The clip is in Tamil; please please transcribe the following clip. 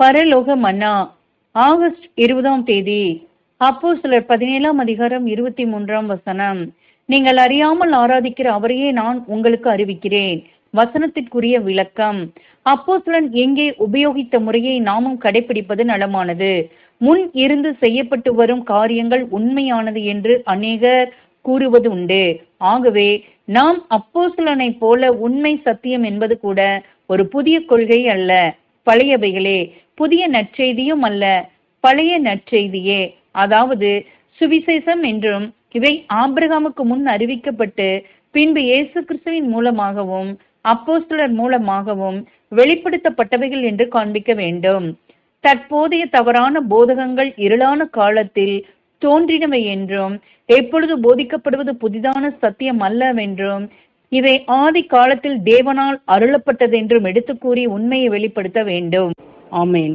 பரலோக மன்னா ஆகஸ்ட் இருபதாம் தேதி. அப்போ சிலர் பதினேழாம் அதிகாரம் இருபத்தி மூன்றாம் வசனம். நீங்கள் அறியாமல் ஆராதிக்கிற அவரையே நான் உங்களுக்கு அறிவிக்கிறேன். வசனத்திற்குரிய விளக்கம். அப்போஸ்தலன் எங்கே உபயோகித்த முறையை நாமும் கடைபிடிப்பது நலமானது. முன் இருந்து செய்யப்பட்டு வரும் காரியங்கள் உண்மையானது என்று அநேகர் கூறுவது உண்டு ஆகவே நாம் அப்போஸ்தலனை போல உண்மை சத்தியம் என்பது கூட ஒரு புதிய கொள்கை அல்ல. பழையவைகளே புதிய நற்செய்தியும் அல்ல பழைய நற்செய்தியே. அதாவது சுவிசேஷம் என்றும் இவை ஆபிரகாமுக்கு முன் அறிவிக்கப்பட்டு பின்பு இயேசு கிறிஸ்துவின் மூலமாகவும் அப்போஸ்தலர் மூலமாகவும் வெளிப்படுத்தப்பட்டவைகள் என்று காண்பிக்க வேண்டும். தற்போதைய தவறான போதகங்கள் இருளான காலத்தில் தோன்றினவை என்றும் எப்பொழுது போதிக்கப்படுவது புதிதான சத்தியம் அல்லவென்றும் இதை ஆதி காலத்தில் தேவனால் அருளப்பட்டதென்றும் எடுத்து கூறி உண்மையை வெளிப்படுத்த வேண்டும். ஆமேன்.